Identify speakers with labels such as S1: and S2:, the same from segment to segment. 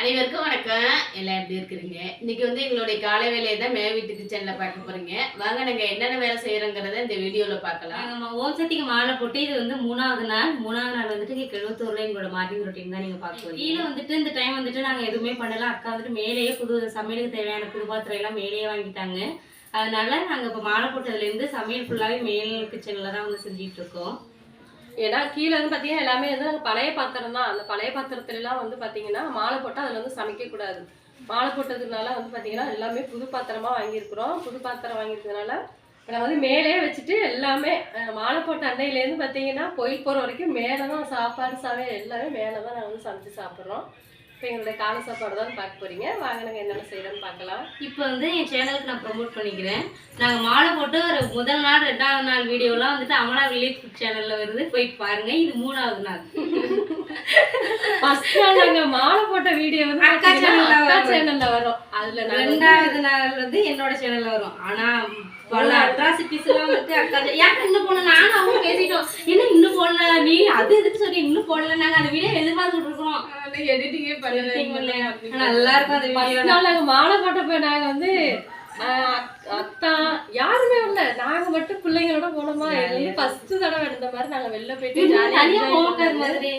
S1: அனைவருக்கும் வணக்கம். எல்லாம் எப்படி இருக்கிறீங்க? இன்னைக்கு வந்து எங்களுடைய காலை வேலையை தான் மே வீட்டு கிச்சன்ல பார்க்க போறீங்க. வாங்க நாங்க என்னென்ன வேலை செய்யறோங்கிறத இந்த வீடியோல பார்க்கலாம்.
S2: நம்ம ஓம் சக்திக்கு மாலை போட்டு இது வந்து மூணாவது நாள். மூணாவது நாள் வந்துட்டு கெழுவத்தூர்ல எங்களோட மார்னிங் ரொட்டீன் தான் நீங்க பார்க்க போறீங்க. கீழே வந்துட்டு இந்த டைம் வந்துட்டு நாங்க எதுவுமே பண்ணல. அக்கா வந்துட்டு மேலேயே புது சமையலுக்கு தேவையான புது பாத்திரம் எல்லாம் மேலேயே வாங்கிட்டாங்க. அதனால நாங்க இப்ப மாலை போட்டதுல இருந்து சமையல் ஃபுல்லாவே மேல் கிச்சன்ல தான் வந்து செஞ்சுட்டு இருக்கோம்.
S3: ஏன்னா கீழே வந்து பார்த்தீங்கன்னா எல்லாமே வந்து பழைய பாத்திரம் தான். அந்த பழைய பாத்திரத்துலலாம் வந்து பார்த்தீங்கன்னா மாலை போட்டால் அதில் வந்து சமைக்கக்கூடாது மாலை போட்டதுனால வந்து பார்த்தீங்கன்னா எல்லாமே புது பாத்திரமாக வாங்கியிருக்கிறோம். புது பாத்திரம் வாங்கியிருக்கிறதுனால இப்போ நான் வந்து மேலே வச்சுட்டு எல்லாமே மாலை போட்ட அன்னையிலேருந்து பார்த்தீங்கன்னா கோயில் போகிற வரைக்கும் மேலே தான் சாப்பாடு சாவே எல்லாமே மேலே தான் நாங்கள் வந்து சமைச்சு சாப்பிட்றோம். இப்போ எங்களுடைய காலை சாப்பாடு தான் பார்க்க போறீங்க. வாங்க நாங்கள் என்னென்ன செய்கிறோன்னு பார்க்கலாம்.
S2: இப்போ வந்து என் சேனலுக்கு நான் ப்ரொமோட் பண்ணிக்கிறேன். நாங்க மாலை போட்டு ஒரு முதல் நாள் ரெண்டாவது நாள் வீடியோலாம் வந்துட்டு அமலா வில்லேஜ் ஃபுட் சேனல்ல வருது. போயிட்டு பாருங்க இது மூணாவது நாள்.
S3: ஃபர்ஸ்ட் நாள் மாலை போட்ட வீடியோ வந்து
S2: அக்கா.
S3: சேனலில் வரும். அதில்
S2: ரெண்டாவது நாள் வந்து என்னோட சேனல்ல வரும். ஆனா பல அட்ராசிட்டிஸ் எல்லாம் வந்து அக்கா ஏன் இன்னும் போடல? நானும் அவங்க பேசிட்டோம். என்ன இன்னும் போடல? நீ அது எதுக்கு சொல்லி இன்னும் போடல. நாங்க அந்த வீடியோ எதிர்பார்த்துட்டு இருக்கோம்
S1: எடிட்டிங்கே
S2: பண்ணலையா? நல்லா இருக்கும் அந்த வீடியோ
S3: நாங்க மாலை போட்டப்ப நாங்க வந்து அத்தா யாருமே இல்ல நாங்க மட்டும் பிள்ளைங்களோட போனோமா? வந்து ஃபர்ஸ்ட் தடவை இந்த மாதிரி நாங்க வெளில போயிட்டு
S2: தனியா
S3: enjoy
S2: போகாது
S3: பண்ணது.
S2: மாதிரி.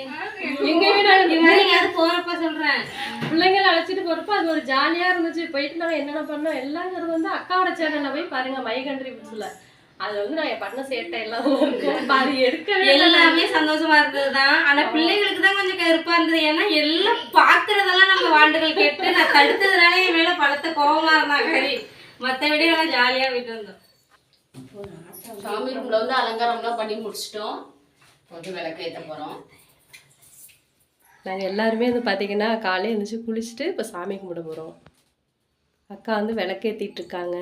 S3: எங்கேயுமே நாங்க
S2: இது மாதிரி எங்கேயாவது போறப்ப சொல்றேன்.
S3: பிள்ளைங்களை அழைச்சிட்டு போறப்ப அது ஒரு ஜாலியா இருந்துச்சு. போயிட்டு நாங்க என்னென்ன பண்ணோம்? எல்லாங்கிறது வந்து அக்காவோட சேனல்ல போய் பாருங்க மை கண்ட்ரி புட்ஸ்ல அது வந்து நாங்க பண்ண சேட்டை எல்லாம் இருக்கும். அது எடுக்கவே.
S2: எல்லாமே சந்தோஷமா இருந்ததுதான். ஆனா பிள்ளைங்களுக்கு தான் கொஞ்சம் கருப்பா இருந்தது. ஏன்னா எல்லாம் பாக்குறதெல்லாம் நம்ம வாண்டுகள் கேட்டு நான் தடுத்ததுனால என் மேல பழத்த கோவமா இருந்தாங்க. ஹரி மத்தபடி எல்லாம் ஜாலியா போயிட்டு வந்தோம்.
S1: சாமி ரூம்ல வந்து அலங்காரம்லாம் பண்ணி முடிச்சிட்டோம். வந்து விளக்கு ஏத்த போறோம்.
S3: நாங்கள் எல்லாருமே வந்து பார்த்தீங்கன்னா காலையில் எழுந்திரிச்சு குளிச்சுட்டு இப்போ சாமி கும்பிட போகிறோம் அக்கா வந்து விளக்கேற்றிட்டு இருக்காங்க.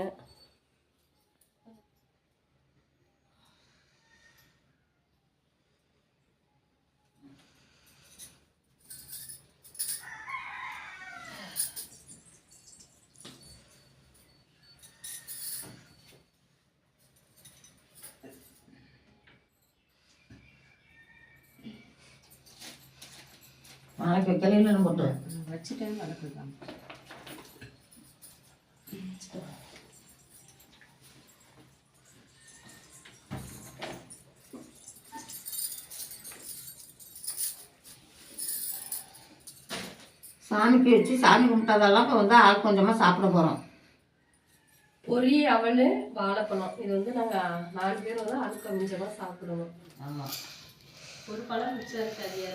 S4: நாளைக்கு வைக்கலைன்னு என்ன பண்ணுறேன்
S1: வச்சுட்டேன் விளக்கு
S4: சாமிக்கு வச்சு சாமி கும்பிட்டதெல்லாம் இப்போ வந்து ஆள் கொஞ்சமாக சாப்பிட போகிறோம்
S3: பொரி அவல் வாழைப்பழம். இது வந்து நாங்கள் நாலு பேர் வந்து அது கொஞ்சமாக சாப்பிடுவோம்.
S4: ஆமாம்
S3: ஒரு பழம் மிச்சம் இருக்காதியா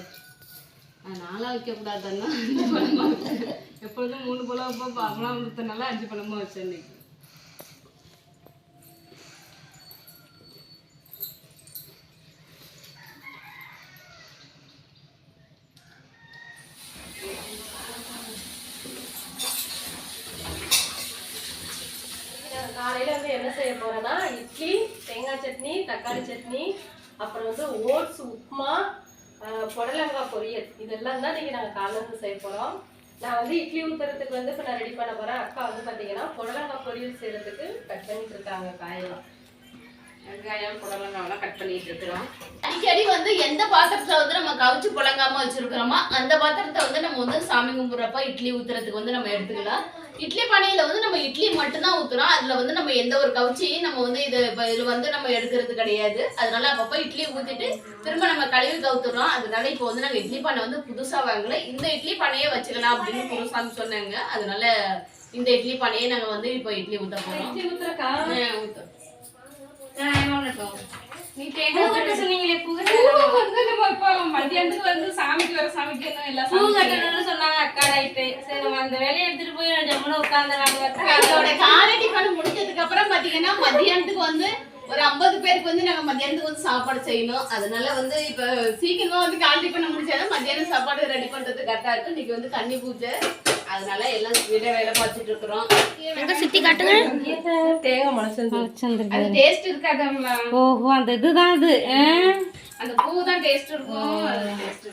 S1: நாளா வைக்க கூடாதுன்னா அஞ்சு பழமா வச்சேன். எப்பொழுதும் மூணு பழம் வைப்போம் பழம் கொடுத்தனால அஞ்சு பழமா வச்சேன் இன்னைக்கு
S3: காலையில் வந்து என்ன செய்ய போகிறேன்னா இட்லி தேங்காய் சட்னி தக்காளி சட்னி அப்புறம் வந்து ஓட்ஸ் உப்புமா ஆஹ், புடலங்காய் பொரியல். இதெல்லாம் தான் நீங்கள் நாங்கள் காலந்து செய்ய போகிறோம் நான் வந்து இட்லி ஊற்றுறதுக்கு வந்து இப்போ நான் ரெடி பண்ண போகிறேன் அக்கா வந்து பார்த்தீங்கன்னா புடலங்காய் பொரியல் செய்கிறதுக்கு கட் பண்ணிட்டு இருக்காங்க காயெல்லாம்.
S1: வெங்காயம் புடலங்காவெல்லாம் கட் பண்ணிட்டு இருக்கிறோம். அடிக்கடி வந்து எந்த பாத்திரத்தை வந்து நம்ம கவிச்சு புழங்காம வச்சிருக்கிறோமோ அந்த பாத்திரத்தை வந்து நம்ம வந்து சாமி கும்பிட்றப்ப இட்லி ஊத்துறதுக்கு வந்து நம்ம எடுத்துக்கலாம். இட்லி பானையில வந்து நம்ம இட்லி மட்டும்தான் ஊத்துறோம். அதுல வந்து நம்ம எந்த ஒரு கவுச்சியும் நம்ம வந்து இது இதுல வந்து நம்ம எடுக்கிறது கிடையாது. அதனால அப்பப்போ இட்லி ஊத்திட்டு திரும்ப நம்ம கழுவி கவுத்துறோம். அதனால இப்போ வந்து நாங்க இட்லி பானை வந்து புதுசா வாங்கல. இந்த இட்லி பானையே வச்சுக்கலாம் அப்படின்னு குருசாமி சொன்னாங்க. அதனால இந்த இட்லி பானையே நாங்க வந்து இப்போ இட்லி ஊத்த போறோம்.
S3: இட்லி ஊற்றுறக்கா
S1: ஆ, ஊத்து.
S2: அக்கா ரைட்டு சரி அந்த வேலையை எடுத்துட்டு போய்
S1: காலை டிஃபன் முடிஞ்சதுக்கு அப்புறம் பாத்தீங்கன்னா மத்தியானத்துக்கு வந்து ஒரு ஐம்பது பேருக்கு வந்து நாங்க மத்தியானத்துக்கு வந்து சாப்பாடு செய்யணும். அதனால வந்து இப்ப சீக்கிரமா வந்து காலை டிஃபன் முடிச்சாதான் மத்தியானம் சாப்பாடு ரெடி பண்றது கரெக்டா இருக்கு இன்னைக்கு வந்து கன்னி பூஜை. அதனால எல்லாம் வீட வேலை பார்த்துட்டு இருக்கிறோம்.
S2: சுத்தி காட்டுங்க.
S3: தேங்காய் முளைச்சிருந்து
S1: அது டேஸ்ட் இருக்காதாங்களா
S2: ஓஹோ அந்த இதுதான் இது?
S1: அந்த பூ தான் டேஸ்ட் இருக்கும் டேஸ்ட்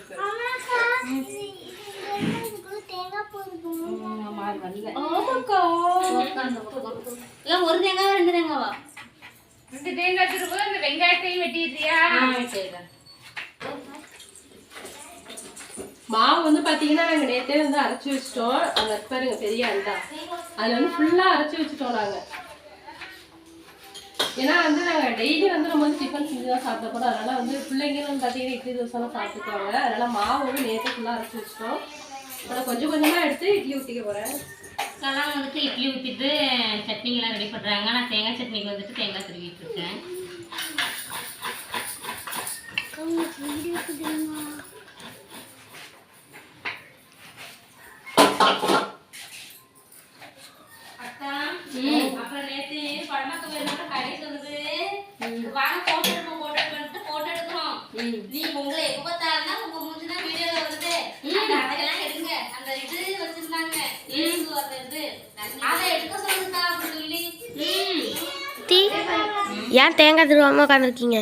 S2: ஒரு தேங்காவா ரெண்டு தேங்காவா?
S5: ரெண்டு தேங்காய் வச்சிருக்கோம் இந்த வெங்காயத்தையும் வெட்டிடுறியா.
S3: மாவு வந்து பாத்தீங்கன்னா நாங்க நேத்தே வந்து அரைச்சு வச்சிட்டோம். அந்த பாருங்க பெரிய அண்டா. அதுல வந்து ஃபுல்லா அரைச்சு வச்சிட்டோம் நாங்க. ஏன்னா வந்து நாங்க டெய்லி வந்து நம்ம வந்து டிஃபன் செஞ்சு தான் சாப்பிட போறோம். அதனால வந்து பிள்ளைங்க வந்து பாத்தீங்கன்னா இட்லி தோசை எல்லாம் சாப்பிட்டுக்குவாங்க. அதனால மாவு வந்து நேத்தே ஃபுல்லா அரைச்சு வச்சிட்டோம். நான் கொஞ்சம் கொஞ்சமா எடுத்து இட்லி ஊத்திக்க போறேன்
S2: வந்துட்டு இட்லி ஊற்றிட்டு சட்னிங்கெல்லாம் ரெடி பண்ணுறாங்க நான் தேங்காய் சட்னிக்கு வந்துட்டு தேங்காய் துருவிட்டு இருக்கேன் அக்கா, அப்புறம் நேத்து படமாக்க போயிருந்தப்ப கடைக்கு வந்து, வாங்க photo எடுப்போம், photo எடுப்போம்னுட்டு photo எடுக்கிறோம். நீ உங்களை எப்ப பார்த்தாலும் உங்க மூஞ்சி தான் வீடியோல வருது அந்த அதெல்லாம் எடுங்க அந்த இது வச்சிருந்தாங்க இயேசு அந்த இது அதை எடுக்க சொல்லுங்கக்கா அப்படின்னு சொல்லி
S6: டீ ஏன் தேங்காய் திருவாம உட்காந்துருக்கீங்க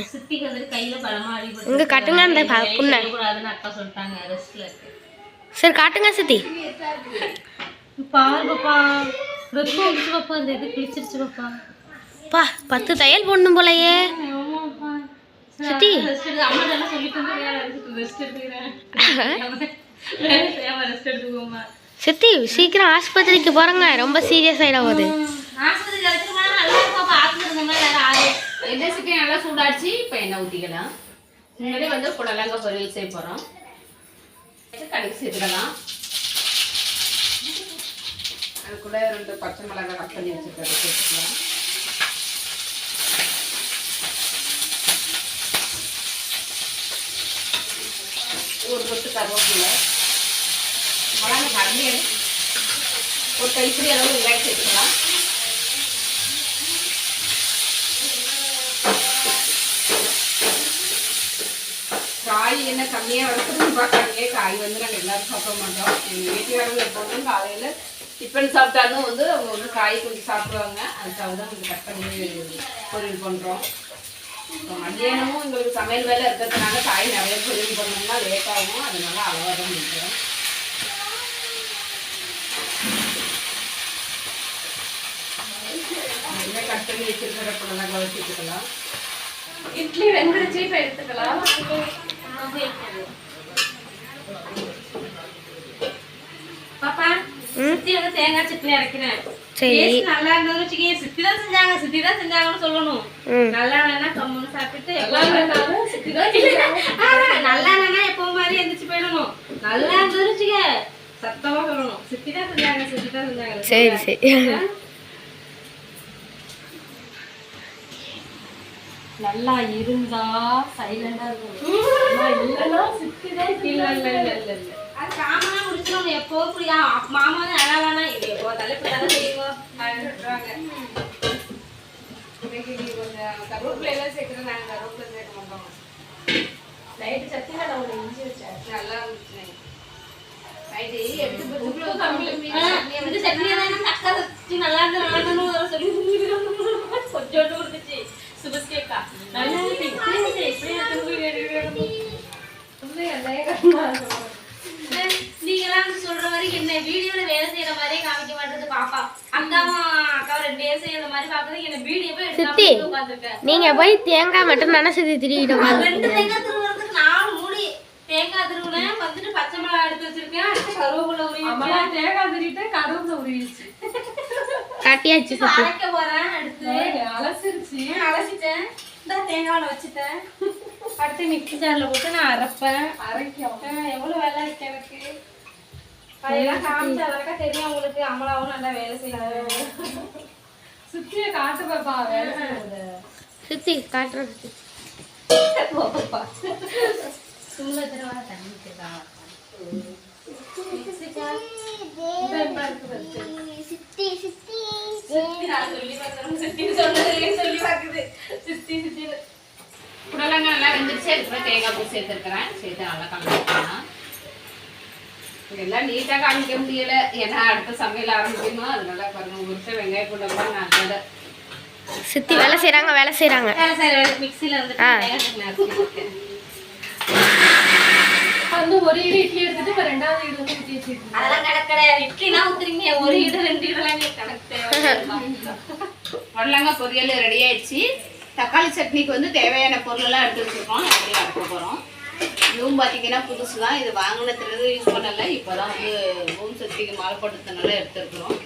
S6: இங்க கட்டுங்க அந்த புண்ணை. சரி காட்டுங்க சித்தி. பா பத்து தையல் போடணும் போலயே. சித்தி. சித்தி சீக்கிரம் ஆஸ்பத்திரிக்கு போறங்க ரொம்ப சீரியஸ் ஆயிட போகுது.
S2: ஆஸ்பத்திரி
S1: எண்ணெய் சட்டி நல்லா சூடாச்சு. இப்போ எண்ணெய் ஊற்றிக்கலாம் முன்னாடி வந்து புடலங்காய் பொரியல் செய்ய போகிறோம் கடுகு சேர்த்துக்கலாம் அது கூட ரெண்டு பச்சை மிளகாய் கட் பண்ணி வச்சுருக்கிறது சேர்த்துக்கலாம். ஒரு கொத்து கருவேப்பிலை. மிளகாய் கரண்டி ஒரு கைப்பிடி அளவு வெங்காயம் சேர்த்துக்கலாம். காய் என்ன கம்மியாக வளர்க்குறதுன்னு பார்க்காதீங்க காய் வந்து நாங்கள் எல்லாரும் சாப்பிட மாட்டோம். எங்கள் வீட்டுக்காரங்க எப்போதும் காலையில் டிஃபன் சாப்பிட்டாலும் வந்து அவங்க வந்து காய் கொஞ்சம் சாப்பிடுவாங்க. அதுக்காக தான் கொஞ்சம் கட் பண்ணி பொரியல் பண்ணுறோம் இப்போ மத்தியானமும் எங்களுக்கு சமையல் வேலை இருக்கிறதுனால காய் நிறைய பொரியல் பண்ணோம்னா லேட் ஆகும். அதனால அளவாக தான் முடிக்கிறோம் கட் பண்ணி வச்சிருக்கிற புடலங்காய் வச்சுக்கலாம்
S3: இட்லி வெந்துருச்சு இப்ப எடுத்துக்கலாம்.
S2: தேங்காய் சட்னி அரைக்கிறேன்.
S6: சரி.
S2: நல்லா இருந்ததுன்னு வச்சுக்கோங்க சித்தி தான் செஞ்சாங்க சித்தி தான் செஞ்சாங்கன்னு சொல்லணும். நல்லா இல்லைன்னா கம்முன்னு சாப்பிட்டுட்டு
S3: நல்லா
S2: இல்லைன்னா எப்போ மாதிரி எந்திரிச்சு போயிடணும். நல்லா வச்சுக்க சத்தமா சொல்லணும். சித்தி தான் செஞ்சாங்க சித்தி தான் செஞ்சாங்க
S6: சரி. சரி
S3: நல்லா இருந்தா சைலண்டா இருக்கும் இல்லைன்னா சித்தி தான் இல்ல இல்ல இல்ல இல்ல இல்ல.
S2: அது காமனா முடிச்சிடும் எப்போ புரியா? மாமா தான் நல்லா வேணா இது எப்போ தலைப்பு தானே அப்படின்னு சொல்றாங்க
S1: இன்னைக்கு கொஞ்சம் கருவேப்பிலை எல்லாம் சேர்க்குறேன் நாங்கள் கருவேப்பிலை சேர்க்க மாட்டோம்.
S3: நைட்டு நான் ஒரு இஞ்சி வச்சேன்.
S1: நல்லா இருந்துச்சு. நைட்டு எடுத்து
S3: கம்மி.
S2: இந்த சட்னி தான் நல்லா இருந்து நல்லா சொல்லி கொஞ்சோண்டு கொடுத்துச்சு. சுபஸ் கேக்கா நல்லா இருக்கு இப்படி இருக்கு இப்படி இருக்கு
S3: உள்ள எண்ணெயே கட்டணும்
S2: நீங்க எல்லாம் சொல்ற மாதிரி என்ன வீடியோல வேலை செய்யற மாதிரியே காமிக்க மாட்டேது பாப்பா. அக்காவும் அக்கா ரெண்டு பேரும் செய்யற மாதிரி பாக்குறது என்ன வீடியோவே
S6: சித்தி.
S2: எடுத்து உட்காந்துருக்கேன்
S6: நீங்க போய் தேங்காய் மட்டும் தானே சித்தி திருவிட்டு
S2: ரெண்டு தேங்காய் திருவுறதுக்கு நாலு மூடி தேங்காய் திருவுனேன். வந்துட்டு பச்சை மிளகா எடுத்து வச்சிருக்கேன். அடுத்து கருவேப்பிலை உருவி
S3: தேங்காய் திருட்டு கருவேப்பிலை உருவிடுச்சு.
S6: காட்டியாச்சு சித்தி.
S2: அரைக்க போறேன் அடுத்து. ஏன் அலசிட்டேன். இந்த தேங்காய் வச்சுட்டேன். அடுத்து மிக்ஸி ஜார்ல போட்டு நான் அரைப்பேன்.
S3: அரைக்கும்
S2: ஆ, எவ்வளவு வேலை இருக்கு எனக்கு? அதெல்லாம் காமிச்சாதாக்கா தெரியும் உங்களுக்கு. அமலாவும் நல்லா வேலை செய்யறாங்க
S3: சுத்திய காட்டு பாப்பா வேலை செய்யறது.
S6: சித்தி காட்டுறேன் சித்தி
S2: தடவை தண்ணி ஊத்திடலாம். சித்தி நான் சொல்லி பார்க்கறேன். சித்தி சொன்னதே சொல்லி பார்க்குது. சித்தி, சித்தின்னு.
S1: புடலங்காய் நல்லா வெந்துருச்சு அதுக்கப்புறம் தேங்காய் பூ சேர்த்துருக்கிறேன். சேர்த்து நல்லா கலந்துக்கலாம். இதெல்லாம் நீட்டாக காமிக்க முடியல. ஏன்னா அடுத்த சமையல் ஆரம்பிக்கணும்? அதனால பாருங்க வெங்காயம் போட்டோம்னா நான் அதோட
S6: சித்தி வேலை செய்றாங்க வேலை செய்றாங்க.
S2: வேலை செய்யற வேலை மிக்ஸில வந்துட்டு
S6: ஆ.
S2: தேங்காய் சட்னி அரைச்சிருக்கேன்.
S3: வந்து ஒரு இடி இட்லி எடுத்துட்டு இப்ப ரெண்டாவது வந்து
S2: அதெல்லாம் கணக்கு கிடையாது இட்லினா ஊத்துறீங்க ஒரு இடு ரெண்டு கணக்கு தேவை
S1: பொரியல் ரெடி ஆயிடுச்சு. தக்காளி சட்னிக்கு வந்து தேவையான பொருளெல்லாம் எடுத்து வச்சுருக்கோம். அப்படியே அரைக்க போகிறோம் இதுவும் பார்த்தீங்கன்னா புதுசு தான் இது வாங்கினதுலேருந்து யூஸ் பண்ணலை. இப்போ தான் வந்து ஓம் சக்திக்கு மாலை போட்டதுனால எடுத்துருக்குறோம்.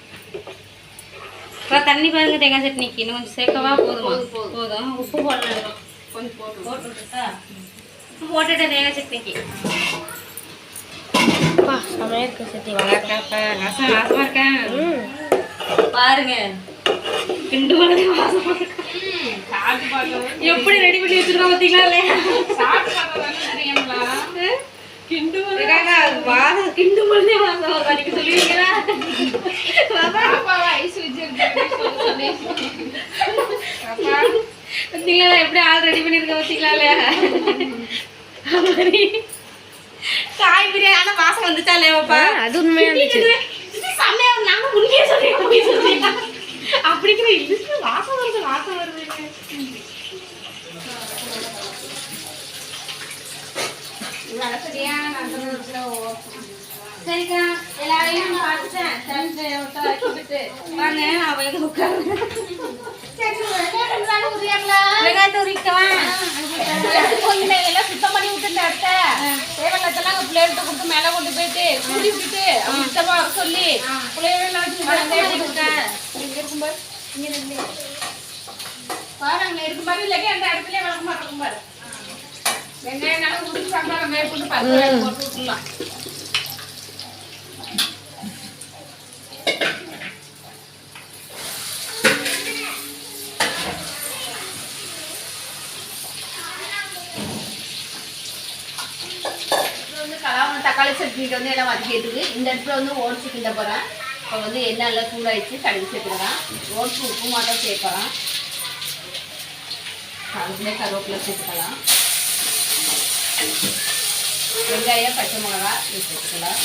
S2: இப்போ தண்ணி பாருங்க தேங்காய் சட்னிக்கு. இன்னும் கொஞ்சம் சேர்க்கவா? போதுமா
S1: போதும்,
S2: உப்பு போடலாம்.
S1: கொஞ்சம் போட்டு
S2: போட்டுட்டா உப்பு போட்டுட்டேன் தேங்காய் சட்னிக்கு.
S6: அப்பா செமையா இருக்கு சத்தி
S2: நல்லா இருக்காப்பா ரசம் வாசமா இருக்கேன் பாருங்க. கிண்டு மனதே வாசமா இருக்கு. எப்படி ரெடி பண்ணி வச்சிருக்கோம் பார்த்தீங்களா இல்லையா
S3: கிண்டு
S2: இருக்காங்க, வாசம் வரும் அன்னைக்கு சொல்லுவீங்களா?
S5: சொல்லி
S2: பார்த்தீங்களா எப்படி ஆள் ரெடி பண்ணியிருக்க பார்த்தீங்களா இல்லையா காய் பிரியாணி ஆனா வாசம் வந்துச்சா இல்லையாப்பா
S6: அது உண்மையா இருந்துச்சு.
S2: செம்மையா நாங்க முன்னே சொல்லிடுறோம் போய் சொல்லிடலாம் அப்படிங்கிற வாசம் வருது வாசம் வருது
S5: நடக்குதியா நான்
S2: சரிக்கா எல்லாரையும் நான் பார்த்துட்டேன் வாங்க நான் போய் உட்காருங்க வெங்காயத்தை
S5: எல்லாம் சுத்தம் பண்ணி விட்டுருந்த அத்தை தேவையில்லாதெல்லாம் அங்க கொடுத்து மேல கொண்டு போயிட்டு கூடி விட்டுட்டு அவங்க வர சொல்லி பிள்ளைகள வச்சு பாரு அந்த இடத்துல வளர்க்க மாட்டோம் பாரு. வெங்காயம் நல்லா உடிச்சு சாப்பிடலாம் வெங்காயம் போட்டு பருப்பு போட்டு விட்டுலாம்
S1: இப்போ வந்து கலாம தக்காளி சட்னிக்கு வந்து எல்லாம் வதக்கிட்டு இந்த இடத்துல வந்து ஓடிச்சு கிண்ட போகிறேன் இப்போ வந்து எண்ணெய் எல்லாம் சூடாயிடுச்சு கடுகு சேர்த்துக்கலாம் ஓடிச்சு உப்பு மட்டும் சேர்க்கலாம் கருவேப்பிலை சேர்த்துக்கலாம். வெங்காயம் பச்சை மிளகா இது வச்சுக்கலாம்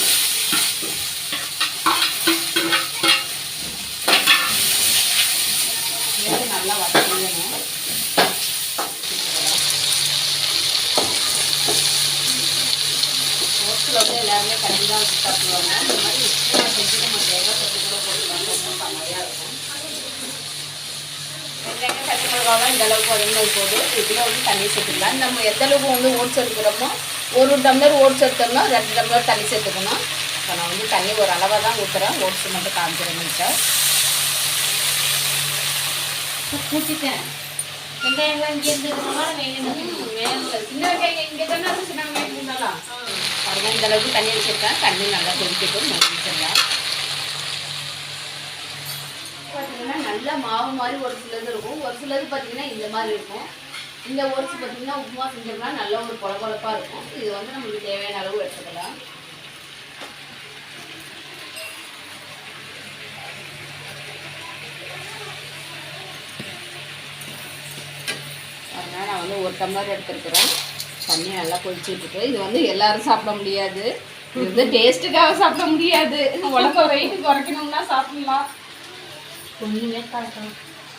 S1: நல்லா வதக்கிடணும். ஹோட்டலில் வந்து எல்லாருமே கண்டிப்பாக சாப்பிடுவாங்க. இந்த மாதிரி உப்புமா செஞ்சு நம்ம தேவை சத்து கூட போட்டுக்கலாம் ரொம்ப செம்மையாக இருக்கும் வெங்காயம் பச்சை மிளகாலாம் இந்த அளவுக்கு வதங்கினது போது இதில் வந்து தண்ணி சேர்த்துக்கலாம். நம்ம எந்த அளவுக்கு வந்து ஓட்ஸ் எடுக்கிறோமோ ஒரு டம்ளர் ஓட்ஸ் எடுத்தோம்னா ரெண்டு டம்ளர் தண்ணி சேர்த்துக்கணும். இப்போ நான் வந்து தண்ணி ஒரு அளவாக தான் ஊற்றுறேன் ஓட்ஸ் மட்டும் காமிக்கிறேன்
S2: மூச்சிட்டேன் வெங்காயம்லாம் இங்கே
S1: சின்ன வெங்காயம் இங்கே தானே சின்ன வெங்காயம் இருந்தாலும் இந்த அளவுக்கு தண்ணி வச்சுருக்கேன் தண்ணி நல்லா கொதிக்கட்டும். முடிச்சிடலாம் பார்த்தீங்கன்னா நல்ல மாவு மாதிரி ஒரு சிலது இருக்கும். ஒரு சிலது பார்த்தீங்கன்னா இந்த மாதிரி இருக்கும். இந்த ஒரிசி பார்த்தீங்கன்னா உப்புமா செஞ்சோம்னா நல்ல ஒரு பொலப்பொலப்பாக இருக்கும். இது வந்து நம்மளுக்கு தேவையான அளவு எடுத்துக்கலாம். அதனால் நான் வந்து ஒரு டம்ளர் எடுத்துருக்குறேன். தண்ணி நல்லா கொதிச்சுட்டு இருக்கு இது வந்து எல்லாரும் சாப்பிட முடியாது. இது வந்து டேஸ்ட்டுக்காக சாப்பிட முடியாது. உடம்ப வெயிட்டு குறைக்கணும்னா சாப்பிடலாம்.
S2: ஒன்றுமே காட்டணும்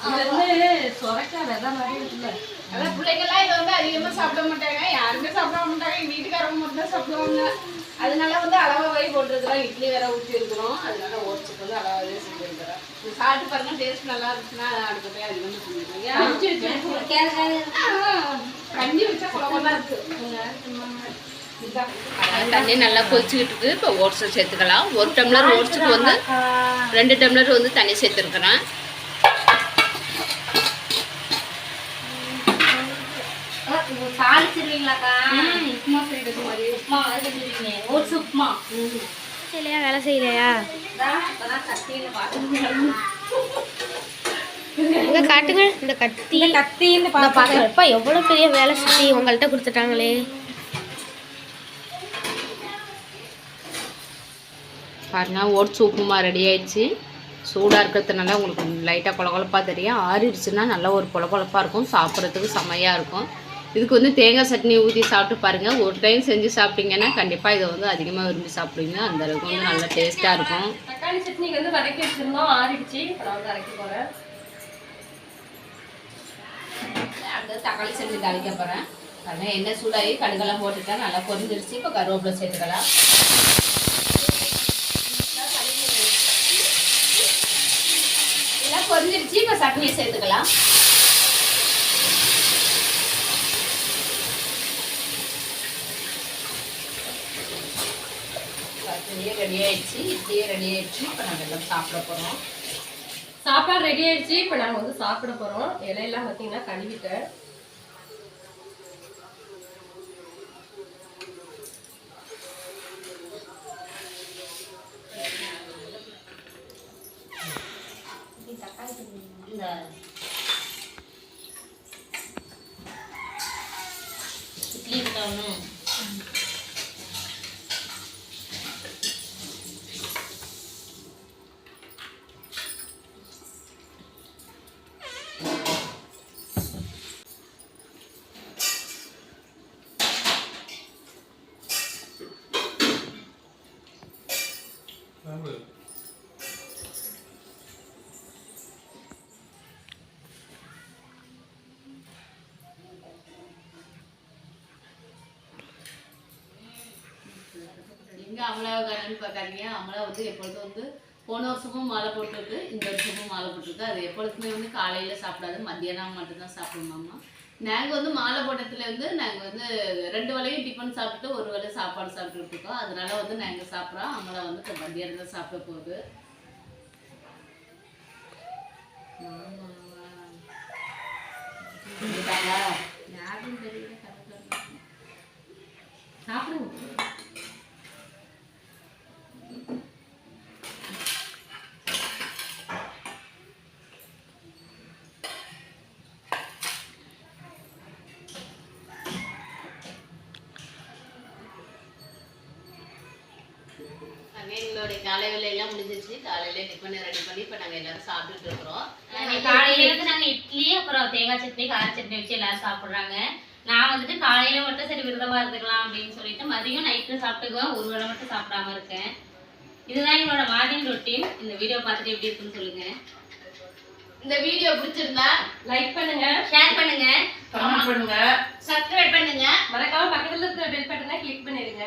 S3: இது வந்து சொரக்கா விதை மாதிரி இருக்குல்ல.
S5: அதான் பிள்ளைங்கெல்லாம் இதை வந்து அதிகமாக சாப்பிட மாட்டாங்க. யாருமே சாப்பிட மாட்டாங்க. எங்கள் வீட்டுக்காரங்க மட்டும் தான் சாப்பிடுவாங்க. அதனால வந்து அளவாகவே போட்டிருக்கிறோம். இட்லி வேற ஊற்றி இருக்கிறோம். அதனால ஓட்ஸுக்கு வந்து அளவாகவே செஞ்சுருக்கிறேன் இது சாப்பிட்டு பாருங்க டேஸ்ட் நல்லா இருந்துச்சுன்னா அடுத்த போய் கஞ்சி வச்சா குழம்பா இருக்கு.
S1: தண்ணி நல்லா கொதிச்சுக்கிட்டு இருக்கு இப்போ ஓட்ஸை சேர்த்துக்கலாம். ஒரு டம்ளர் ஓட்ஸுக்கு வந்து ரெண்டு டம்ளர் வந்து தண்ணி சேர்த்துருக்குறேன்.
S2: உப்புமா
S6: செய்யலையா வேலை செய்யலையா? இங்க காட்டுங்க இந்த கத்தி
S2: கத்தின்னு
S6: அப்பா எவ்வளவு பெரிய வேலை சுத்தி உங்கள்கிட்ட கொடுத்துட்டாங்களே?
S1: பாருங்கள் ஓட்ஸ் உப்புமா ரெடி ஆயிடுச்சு. சூடாக இருக்கிறதுனால உங்களுக்கு லைட்டாக குழகுழப்பாக தெரியும். ஆறிடுச்சுன்னா நல்லா ஒரு குழகுழப்பாக இருக்கும். சாப்பிட்றதுக்கு செம்மையாக இருக்கும். இதுக்கு வந்து தேங்காய் சட்னி ஊற்றி சாப்பிட்டு பாருங்கள் ஒரு டைம் செஞ்சு சாப்பிட்டீங்கன்னா கண்டிப்பாக இதை வந்து அதிகமாக விரும்பி சாப்பிடுவீங்க. அந்த அளவுக்கு வந்து நல்லா டேஸ்ட்டாக இருக்கும்.
S3: தக்காளி சட்னிக்கு வந்து வதக்கி வச்சுருந்தோம். ஆறிடுச்சு. இப்போ வந்து அரைக்க
S1: அடுத்து தக்காளி சட்னி தாளிக்க போகிறேன் பாருங்க எண்ணெய் சூடாகி கடுகெல்லாம் போட்டுட்டேன் நல்லா பொரிஞ்சிருச்சு. இப்போ கருவேப்பிலை சேர்த்துக்கலாம். கொஞ்சிருச்சு இப்போ சட்னியை சேர்த்துக்கலாம். சட்னியே ரெடி இட்லியே ரெடி ஆயிடுச்சு. இப்போ நாங்கள் எல்லாம் சாப்பிட போகிறோம்
S3: சாப்பாடு ரெடி ஆயிடுச்சு. இப்போ நாங்கள் வந்து சாப்பிட போகிறோம் இலையெல்லாம் பார்த்தீங்கன்னா கழுவிட்டேன்.
S2: இந்த இட்லி இருக்கணும்
S1: எங்க அமலாவுக்காரன்னு பார்க்காதீங்க. அமலா வந்து எப்பொழுதும் வந்து போன வருஷமும் மாலை போட்டுருக்கு இந்த வருஷமும் மாலை போட்டிருக்கு. அது எப்பொழுதுமே வந்து காலையில சாப்பிடாது மத்தியானம் மட்டும்தான் சாப்பிடணுமாம்மா நாங்க வந்து மாலை போட்டத்துல நாங்கள் நாங்க வந்து ரெண்டு வேலையும் டிஃபன் சாப்பிட்டு ஒரு வேலை சாப்பாடு சாப்பிட்டுட்டு இருக்கோம். அதனால வந்து நாங்க சாப்பிட்றோம். அமலா வந்து இப்போ மத்தியானம் தான் சாப்பிட போகுது. யாரும் எங்களுடைய காலை வேலையெல்லாம் முடிஞ்சிருச்சு. காலையில டிஃபன் ரெடி பண்ணி இப்போ நாங்க எல்லாரும் சாப்பிட்டுட்டு இருக்கிறோம்.
S2: காலையில இட்லி அப்புறம் தேங்காய் சட்னி கார சட்னி வச்சு எல்லாரும் சாப்பிடுறாங்க. நான் வந்துட்டு காலையில மட்டும் சரி விரதமா இருந்துக்கலாம் அப்படின்னு சொல்லிட்டு மதியம் நைட்டு சாப்பிட்டுக்குவேன். ஒரு வேளை மட்டும் சாப்பிடாம இருக்கேன். இதுதான் எங்களோட மார்னிங் ரொட்டீன் இந்த வீடியோ பார்த்துட்டு எப்படி இருக்குன்னு சொல்லுங்க.
S1: இந்த வீடியோ பிடிச்சிருந்தா
S3: லைக் பண்ணுங்க
S2: ஷேர் பண்ணுங்க.
S4: கமெண்ட் பண்ணுங்க.
S1: சப்ஸ்கிரைப் பண்ணுங்க.
S3: மறக்காம பக்கத்துல இருக்கிற பெல் பட்டனை கிளிக் பண்ணிருங்க